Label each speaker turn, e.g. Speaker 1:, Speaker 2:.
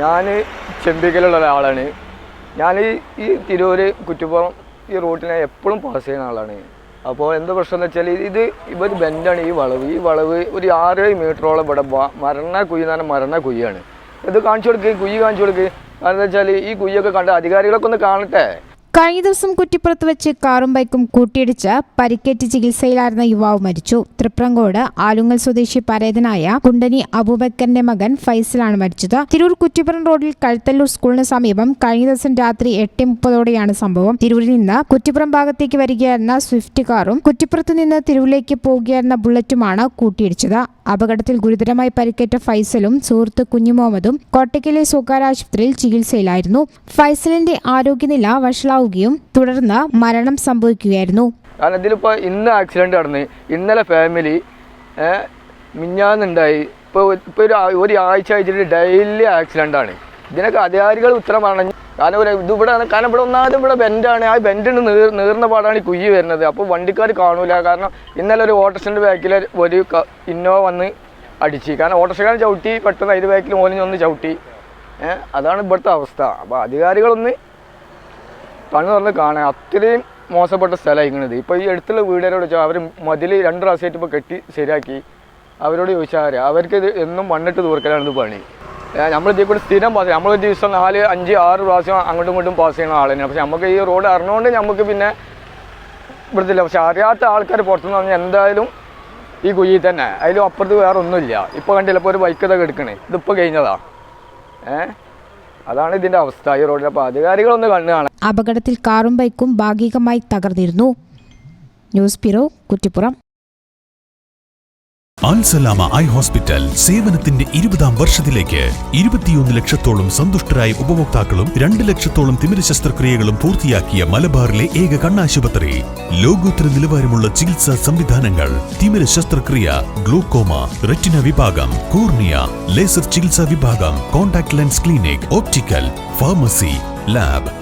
Speaker 1: ഞാൻ ചെമ്പിക്കലുള്ള ഒരാളാണ്. ഞാൻ ഈ തിരൂര് കുറ്റിപ്പുറം ഈ റൂട്ടിനെ എപ്പോഴും പാസ് ചെയ്യുന്ന ആളാണ്. അപ്പോൾ എന്ത് പ്രശ്നം എന്ന് വെച്ചാൽ ഇത് ഇവർ ബെൻഡാണ് ഈ വളവ്. ഈ വളവ് ഒരു ആറ് മീറ്ററോളം ഇവിടെ മരണ കുഴി എന്ന് പറഞ്ഞാൽ മരണ കുഴിയാണ്. ഇത് കാണിച്ചു കൊടുക്ക് കുഴി കാണിച്ചു കൊടുക്ക്. കാരണം എന്താ വെച്ചാൽ ഈ കുഴിയൊക്കെ കണ്ട് അധികാരികളൊക്കെ ഒന്ന് കാണട്ടെ?
Speaker 2: കഴിഞ്ഞ ദിവസം കുറ്റിപ്പുറത്ത് വെച്ച് കാറും ബൈക്കും കൂട്ടിയിടിച്ച് പരിക്കേറ്റ് ചികിത്സയിലായിരുന്ന യുവാവ് മരിച്ചു. തൃപ്രങ്കോട് ആലുങ്ങൽ സ്വദേശി പരേതനായ കുണ്ടനി അബൂബക്കറിന്റെ മകൻ ഫൈസലാണ് മരിച്ചത്. തിരൂർ കുറ്റിപ്പുറം റോഡിൽ കഴുത്തല്ലൂർ സ്കൂളിന് സമീപം കഴിഞ്ഞ ദിവസം രാത്രി എട്ട് മുപ്പതോടെയാണ് സംഭവം. തിരൂരിൽ നിന്ന് കുറ്റിപ്പുറം ഭാഗത്തേക്ക് വരികയായിരുന്ന സ്വിഫ്റ്റ് കാറും കുറ്റിപ്പുറത്ത് നിന്ന് തിരൂരിലേക്ക് പോകുകയായിരുന്ന ബുള്ളറ്റുമാണ് കൂട്ടിയിടിച്ചത്. അപകടത്തിൽ ഗുരുതരമായി പരിക്കേറ്റ ഫൈസലും സുഹൃത്ത് കുഞ്ഞുമുഹമ്മദും കോട്ടയ്ക്കലെ സ്വകാര്യ ആശുപത്രിയിൽ ചികിത്സയിലായിരുന്നു. ഫൈസലിന്റെ ആരോഗ്യനില വഷളാവുകയും തുടർന്ന് മരണം സംഭവിക്കുകയായിരുന്നു.
Speaker 1: കാരണം ഇതിലിപ്പോൾ ഇന്ന് ആക്സിഡന്റ് നടന്ന് ഇന്നലെ ഫാമിലി മിഞ്ഞാന്നുണ്ടായി. ഇപ്പോൾ ഇപ്പോൾ ഒരു ഒരു ആഴ്ച ആയിട്ട് ഡെയിലി ആക്സിഡന്റ് ആണ്. ഇതിനൊക്കെ അധികാരികൾ ഉത്തരം പറഞ്ഞു കാരണം ഒരു ഇത് ഇവിടെ കാരണം ഇവിടെ ഒന്നാമത് ഇവിടെ ബെൻഡാണ് ആ ബെൻഡിന് നീർ നീർന്ന പാടാണ് ഈ കുയ്യ് വരുന്നത്. അപ്പോൾ വണ്ടിക്കാർ കാണൂല. കാരണം ഇന്നലെ ഒരു ഓട്ടോസിന്റെ ബാക്കിൽ ഒരു ഇന്നോ വന്ന് അടിച്ച്. കാരണം ഓട്ടോറിക്ഷക്കാരൻ ചവിട്ടി പെട്ടെന്ന് അതിന്റെ ബാക്കിൽ മോലിഞ്ഞൊന്ന് ചവിട്ടി. അതാണ് ഇവിടുത്തെ അവസ്ഥ. അപ്പോൾ അധികാരികളൊന്ന് കണ്ണു തുറന്ന് കാണാൻ അത്രയും മോശപ്പെട്ട സ്ഥലമായിരിക്കണത് ഇപ്പോൾ ഈ അടുത്തുള്ള വീടുകാരോട് ചോദിച്ചാൽ അവർ മതിൽ രണ്ട് പ്രാവശ്യമായിട്ട് ഇപ്പോൾ കെട്ടി ശരിയാക്കി. അവരോട് ചോദിച്ചാൽ അവർക്ക് ഇത് എന്നും മണ്ണിട്ട് തൂർക്കലാണ് ഇത് പണി. നമ്മൾ ഇതിൽ കൂടി സ്ഥിരം പാസ് നമ്മൾ ഒരു ദിവസം നാല് അഞ്ച് ആറ് പ്രാവശ്യം അങ്ങോട്ടും ഇങ്ങോട്ടും പാസ് ചെയ്യുന്ന ആളാണ് പക്ഷെ നമുക്ക് ഈ റോഡ് അറിഞ്ഞുകൊണ്ട് നമുക്ക് പിന്നെ ഇവിടുത്തില്ല. പക്ഷെ അറിയാത്ത ആൾക്കാർ പുറത്തുനിന്ന് പറഞ്ഞാൽ എന്തായാലും ഈ കുഴി തന്നെ. അതിലും അപ്പുറത്ത് വേറെ ഒന്നുമില്ല. ഇപ്പോൾ കണ്ടില്ല ഇപ്പോൾ ഒരു ബൈക്ക് ഇതൊക്കെ എടുക്കണേ ഇതിപ്പോൾ കഴിഞ്ഞതാ. ഏഹ് അതാണ് ഇതിന്റെ അവസ്ഥ. ഈ റോഡിൽ അപ്പോൾ അധികാരികളൊന്ന് കണ്ണു കാണാൻ
Speaker 2: അപകടത്തിൽ കാറും ബൈക്കും ഭാഗികമായി തകർന്നിരുന്നു. News bureau Kuttippuram.
Speaker 3: Alsalama eye hospital സേവനത്തിന്റെ ഇരുപതാം വർഷത്തിലേക്ക് ഇരുപത്തിയൊന്ന് ലക്ഷത്തോളം സന്തുഷ്ടരായ ഉപഭോക്താക്കളും രണ്ട് ലക്ഷത്തോളം തിമിര ശസ്ത്രക്രിയകളും പൂർത്തിയാക്കിയ മലബാറിലെ ഏക കണ്ണാശുപത്രി. ലോകോത്തര നിലവാരമുള്ള ചികിത്സാ സംവിധാനങ്ങൾ തിമിര ശസ്ത്രക്രിയ ഗ്ലൂക്കോമ റെറ്റിന വിഭാഗം കോർണിയ ലേസർ ചികിത്സാ വിഭാഗം contact lens clinic optical pharmacy lab.